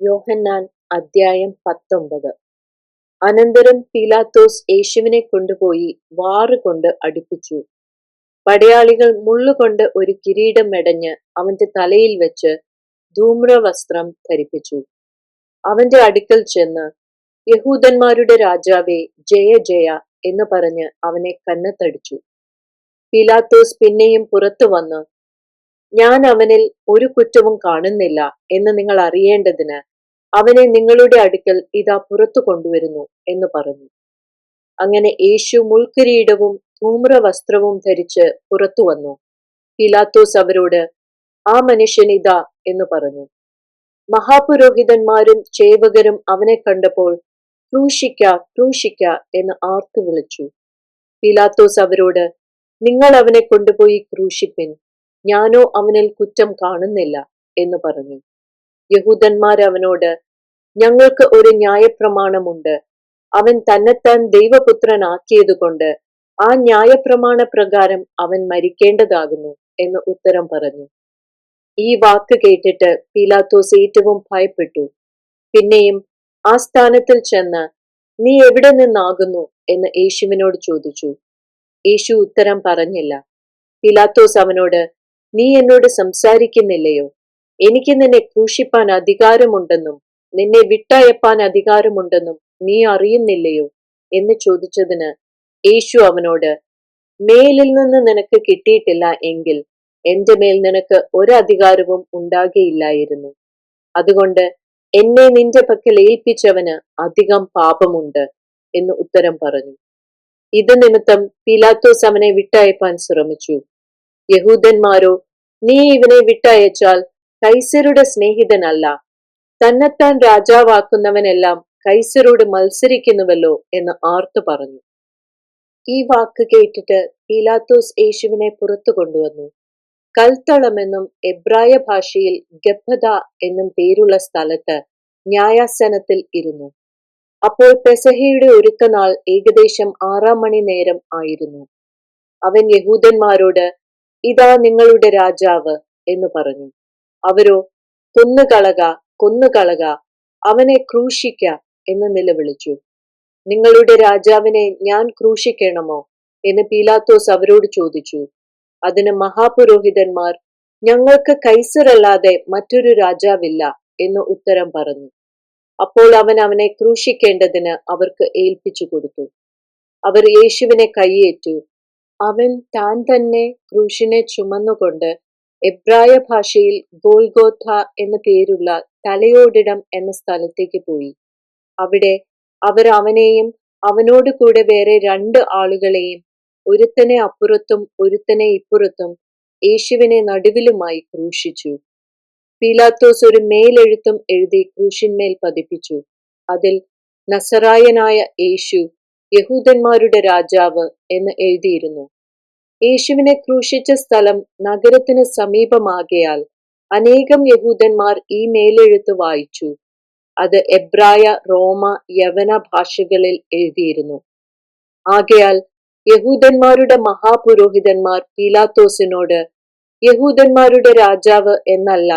യോഹന്നാൻ അദ്ധ്യായം പത്തൊമ്പത്. അനന്തരം പീലാത്തോസ് യേശുവിനെ കൊണ്ടുപോയി വാറുകൊണ്ട് അടുപ്പിച്ചു. പടയാളികൾ മുള്ളുകൊണ്ട് ഒരു കിരീടം മെടഞ്ഞ് അവന്റെ തലയിൽ വെച്ച് ധൂമ്രവസ്ത്രം ധരിപ്പിച്ചു. അവന്റെ അടുക്കൽ ചെന്ന് യഹൂദന്മാരുടെ രാജാവേ ജയ ജയ എന്ന് പറഞ്ഞ് അവനെ കന്നത്തടിച്ചു പീലാത്തോസ് പിന്നെയും പുറത്തു വന്ന് ഞാൻ അവനിൽ ഒരു കുറ്റവും കാണുന്നില്ല എന്ന് നിങ്ങൾ അറിയേണ്ടതിന് അവനെ നിങ്ങളുടെ അടുക്കൽ ഇതാ പുറത്തു കൊണ്ടുവരുന്നു എന്ന് പറഞ്ഞു. അങ്ങനെ യേശു മുൾക്കിരീടവും ധൂമ്ര വസ്ത്രവും ധരിച്ച് പുറത്തു വന്നു. പിലാത്തോസ് അവരോട് ആ മനുഷ്യൻ ഇതാ എന്ന് പറഞ്ഞു. മഹാപുരോഹിതന്മാരും ചേവകരും അവനെ കണ്ടപ്പോൾ ക്രൂശിക്ക ക്രൂശിക്ക എന്ന് ആർത്തു വിളിച്ചു പിലാത്തോസ് അവരോട് നിങ്ങൾ അവനെ കൊണ്ടുപോയി ക്രൂശിപ്പിൻ. ഞാനോ അവനിൽ കുറ്റം കാണുന്നില്ല എന്ന് പറഞ്ഞു. യഹൂദന്മാർ അവനോട് ഞങ്ങൾക്ക് ഒരു ന്യായപ്രമാണമുണ്ട്. അവൻ തന്നെത്താൻ ദൈവപുത്രനാക്കിയതുകൊണ്ട് ആ ന്യായപ്രമാണ പ്രകാരം അവൻ മരിക്കേണ്ടതാകുന്നു എന്ന് ഉത്തരം പറഞ്ഞു. ഈ വാക്ക് കേട്ടിട്ട് പീലാത്തോസ് ഏറ്റവും ഭയപ്പെട്ടു. പിന്നെയും ആ സ്ഥാനത്തിൽ ചെന്ന് നീ എവിടെ നിന്നാകുന്നു? എന്ന് യേശുവിനോട് ചോദിച്ചു. യേശു ഉത്തരം പറഞ്ഞില്ല. പിലാത്തോസ് അവനോട് നീ എന്നോട് സംസാരിക്കുന്നില്ലയോ? എനിക്ക് നിന്നെ ക്രൂശിപ്പാൻ അധികാരമുണ്ടെന്നും നിന്നെ വിട്ടയപ്പാൻ അധികാരമുണ്ടെന്നും നീ അറിയുന്നില്ലയോ? എന്ന് ചോദിച്ചതിന് യേശു അവനോട് മേലിൽ നിന്ന് നിനക്ക് കിട്ടിയിട്ടില്ല എങ്കിൽ എന്റെ മേൽ നിനക്ക് ഒരധികാരവും ഉണ്ടാകയില്ലായിരുന്നു. അതുകൊണ്ട് എന്നെ നിന്റെ പക്കൽ ഏൽപ്പിച്ചവന് അധികം പാപമുണ്ട് എന്ന് ഉത്തരം പറഞ്ഞു. ഇത് നിമിത്തം പിലാത്തോസ് അവനെ വിട്ടയപ്പാൻ ശ്രമിച്ചു. യഹൂദന്മാരോ നീ ഇവനെ വിട്ടയച്ചാൽ കൈസരുടെ സ്നേഹിതനല്ല. തന്നെത്താൻ രാജാവാക്കുന്നവനെല്ലാം കൈസരോട് മത്സരിക്കുന്നുവല്ലോ എന്ന് ആർത്തു പറഞ്ഞു. ഈ വാക്ക് കേട്ടിട്ട് പീലാത്തോസ് യേശുവിനെ പുറത്തു കൊണ്ടുവന്നു. കൽത്തളമെന്നും എബ്രായ ഭാഷയിൽ ഗബ്ബത എന്നും പേരുള്ള സ്ഥലത്ത് ന്യായാസനത്തിൽ ഇരുന്നു. അപ്പോൾ പെസഹയുടെ ഒരുക്കനാൾ ഏകദേശം ആറാം മണി നേരം ആയിരുന്നു. അവൻ യഹൂദന്മാരോട് ഇതാ നിങ്ങളുടെ രാജാവ് എന്ന് പറഞ്ഞു. അവരോ കൊന്നുകളക കൊന്നുകളക അവനെ ക്രൂശിക്ക എന്ന് നിലവിളിച്ചു. നിങ്ങളുടെ രാജാവിനെ ഞാൻ ക്രൂശിക്കണമോ? എന്ന് പീലാത്തോസ് അവരോട് ചോദിച്ചു. അതിന് മഹാപുരോഹിതന്മാർ ഞങ്ങൾക്ക് കൈസറല്ലാതെ മറ്റൊരു രാജാവില്ല എന്ന് ഉത്തരം പറഞ്ഞു. അപ്പോൾ അവൻ അവനെ ക്രൂശിക്കേണ്ടതിന് അവർക്ക് ഏൽപ്പിച്ചു കൊടുത്തു. അവർ യേശുവിനെ കൈയേറ്റു അവൻ താൻ തന്നെ ക്രൂശിനെ ചുമന്നുകൊണ്ട് എബ്രായ ഭാഷയിൽ ഗോൽഗോഥ എന്ന പേരുള്ള തലയോടിടം എന്ന സ്ഥലത്തേക്ക് പോയി. അവിടെ അവർ അവനെയും അവനോട് കൂടെ വേറെ രണ്ട് ആളുകളെയും ഒരുത്തനെ അപ്പുറത്തും ഒരുത്തനെ ഇപ്പുറത്തും യേശുവിനെ നടുവിലുമായി ക്രൂശിച്ചു. പീലാത്തോസ് ഒരു മേലെഴുത്തും എഴുതി ക്രൂശിന്മേൽ പതിപ്പിച്ചു. അതിൽ നസറായനായ യേശു യഹൂദന്മാരുടെ രാജാവ് എന്ന് എഴുതിയിരുന്നു. യേശുവിനെ ക്രൂശിച്ച സ്ഥലം നഗരത്തിന് സമീപമാകയാൽ അനേകം യഹൂദന്മാർ ഈ മേലെഴുത്ത് വായിച്ചു. അത് എബ്രായ റോമ യവന ഭാഷകളിൽ എഴുതിയിരുന്നു. ആകയാൽ യഹൂദന്മാരുടെ മഹാപുരോഹിതന്മാർ പീലാത്തോസിനോട് യഹൂദന്മാരുടെ രാജാവ് എന്നല്ല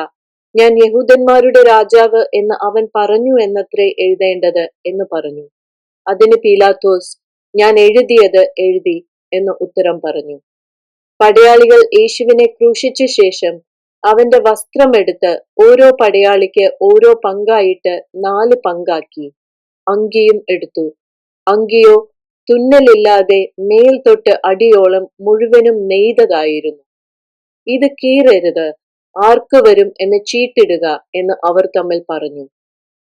ഞാൻ യഹൂദന്മാരുടെ രാജാവ് എന്ന് അവൻ പറഞ്ഞു എന്നത്രേ എഴുതേണ്ടത് എന്ന് പറഞ്ഞു. അതിന് പീലാത്തോസ് ഞാൻ എഴുതിയത് എഴുതി എന്ന് ഉത്തരം പറഞ്ഞു. പടയാളികൾ യേശുവിനെ ക്രൂശിച്ച ശേഷം അവന്റെ വസ്ത്രമെടുത്ത് ഓരോ പടയാളിക്ക് ഓരോ പങ്കായിട്ട് നാല് പങ്കാക്കി. അങ്കിയും എടുത്തു. അങ്കിയോ തുന്നലില്ലാതെ മേൽ തൊട്ട് അടിയോളം മുഴുവനും നെയ്തതായിരുന്നു. ഇത് കീറരുത് ആർക്ക് വരും എന്ന് ചീട്ടിടുക എന്ന് അവർ തമ്മിൽ പറഞ്ഞു.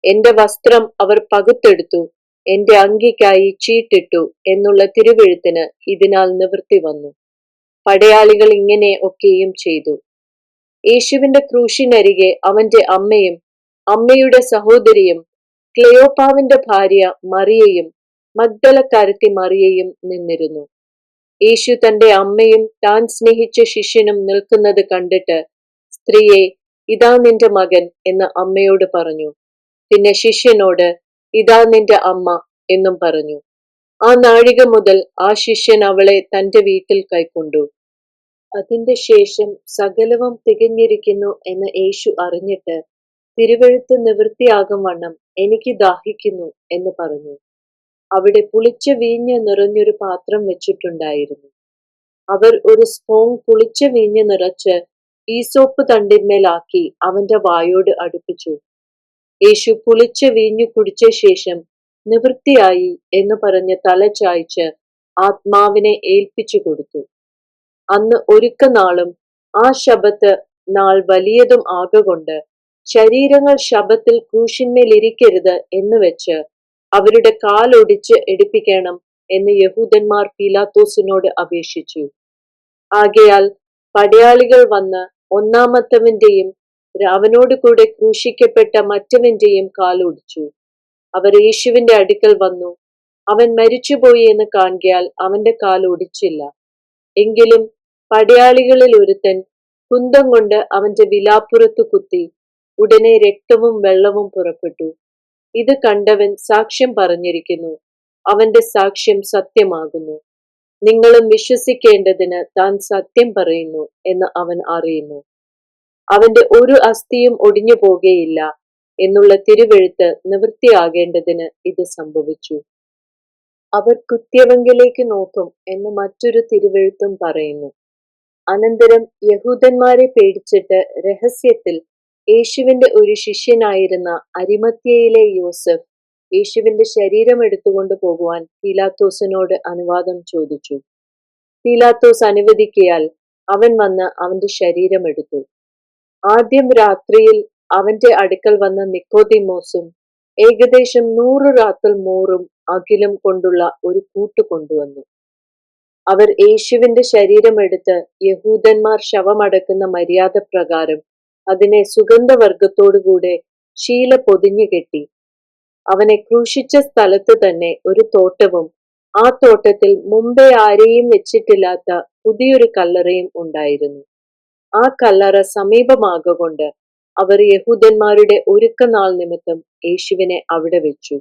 എന്റെ വസ്ത്രം അവർ പകുത്തെടുത്തു എന്റെ അങ്കിക്കായി ചീട്ടിട്ടു എന്നുള്ള തിരുവെഴുത്തിന് ഇതിനാൽ നിവൃത്തി വന്നു. പടയാളികൾ ഇങ്ങനെ ഒക്കെയും ചെയ്തു. യേശുവിന്റെ ക്രൂശിനരികെ അവന്റെ അമ്മയും അമ്മയുടെ സഹോദരിയും ക്ലെയോപ്പാവിന്റെ ഭാര്യ മറിയയും മഗ്ദലക്കാരത്തി മറിയയും നിന്നിരുന്നു. യേശു തന്റെ അമ്മയും താൻ സ്നേഹിച്ച ശിഷ്യനും നിൽക്കുന്നത് കണ്ടിട്ട് സ്ത്രീയെ ഇതാ നിന്റെ മകൻ എന്ന് അമ്മയോട് പറഞ്ഞു. പിന്നെ ശിഷ്യനോട് ഇതാ നിന്റെ അമ്മ എന്നും പറഞ്ഞു. ആ നാഴിക മുതൽ ആ ശിഷ്യൻ അവളെ തന്റെ വീട്ടിൽ കൈക്കൊണ്ടു. അതിന്റെ ശേഷം സകലവും തികഞ്ഞിരിക്കുന്നു എന്ന് യേശു അറിഞ്ഞിട്ട് തിരുവഴുത്ത് നിവൃത്തിയാകും വണ്ണം എനിക്ക് ദാഹിക്കുന്നു എന്ന് പറഞ്ഞു. അവിടെ പുളിച്ച വീഞ്ഞ് നിറഞ്ഞൊരു പാത്രം വെച്ചിട്ടുണ്ടായിരുന്നു. അവർ ഒരു സ്പോങ് പുളിച്ച വീഞ്ഞ് നിറച്ച് ഈസോപ്പ് തണ്ടിന്മേലാക്കി അവന്റെ വായോട് അടുപ്പിച്ചു. യേശു പുളിച്ച വീഞ്ഞു കുടിച്ച ശേഷം നിവൃത്തിയായി എന്ന് പറഞ്ഞ് തല ചായ്ച്ച് ആത്മാവിനെ ഏൽപ്പിച്ചു കൊടുത്തു. അന്ന് ഒരുക്ക നാളും ആ ശബത്ത് നാൾ വലിയതും ആകൊണ്ട് ശരീരങ്ങൾ ശബത്തിൽ ക്രൂശിന്മേലിരിക്കരുത് എന്ന് വെച്ച് അവരുടെ കാലൊടിച്ച് എടുപ്പിക്കണം എന്ന് യഹൂദന്മാർ പീലാത്തോസിനോട് അപേക്ഷിച്ചു. ആകയാൽ പടയാളികൾ വന്ന് ഒന്നാമത്തവന്റെയും അവനോട് കൂടെ ക്രൂശിക്കപ്പെട്ട മറ്റവന്റെയും കാലൊടിച്ചു അവർ യേശുവിന്റെ അടുക്കൽ വന്നു. അവൻ മരിച്ചുപോയി എന്ന് കാണുകയാൽ അവന്റെ കാൽ ഒടിച്ചില്ല. എങ്കിലും പടയാളികളിൽ ഒരുത്തൻ കുന്തം കൊണ്ട് അവന്റെ വിലാപ്പുറത്ത് കുത്തി ഉടനെ രക്തവും വെള്ളവും പുറപ്പെട്ടു. ഇത് കണ്ടവൻ സാക്ഷ്യം പറഞ്ഞിരിക്കുന്നു. അവന്റെ സാക്ഷ്യം സത്യമാകുന്നു. നിങ്ങളും വിശ്വസിക്കേണ്ടതിന് താൻ സത്യം പറയുന്നു എന്ന് അവൻ അറിയുന്നു. അവന്റെ ഒരു അസ്ഥിയും ഒടിഞ്ഞു പോകുകയില്ല എന്നുള്ള തിരുവെഴുത്ത് നിവൃത്തിയാകേണ്ടതിന് ഇത് സംഭവിച്ചു. അവർ കുത്യവങ്കിലേക്ക് നോക്കും എന്ന് മറ്റൊരു തിരുവെഴുത്തും പറയുന്നു. അനന്തരം യഹൂദന്മാരെ പേടിച്ചിട്ട് രഹസ്യത്തിൽ യേശുവിന്റെ ഒരു ശിഷ്യനായിരുന്ന അരിമത്യയിലെ യോസഫ് യേശുവിന്റെ ശരീരം എടുത്തുകൊണ്ട് പോകുവാൻ പീലാത്തോസിനോട് അനുവാദം ചോദിച്ചു. പീലാത്തോസ് അനുവദിക്കയാൽ അവൻ വന്ന് അവന്റെ ശരീരം എടുത്തു. ആദ്യം രാത്രിയിൽ അവന്റെ അടുക്കൽ വന്ന നിക്കോദിമോസും ഏകദേശം നൂറ് റാത്തൽ മോറും അഖിലും കൊണ്ടുള്ള ഒരു കൂട്ട് കൊണ്ടുവന്നു. അവർ യേശുവിന്റെ ശരീരമെടുത്ത് യഹൂദന്മാർ ശവമടക്കുന്ന മര്യാദ പ്രകാരം അതിനെ സുഗന്ധവർഗത്തോടുകൂടെ ശീല പൊതിഞ്ഞു കെട്ടി. അവനെ ക്രൂശിച്ച സ്ഥലത്ത് തന്നെ ഒരു തോട്ടവും ആ തോട്ടത്തിൽ മുമ്പേ ആരെയും വെച്ചിട്ടില്ലാത്ത പുതിയൊരു കല്ലറയും ഉണ്ടായിരുന്നു. ആ കല്ലറ സമീപമാകൊണ്ട് അവർ യഹൂദന്മാരുടെ ഒരുക്കനാൾ നിമിത്തം യേശുവിനെ അവിടെ വെച്ചു.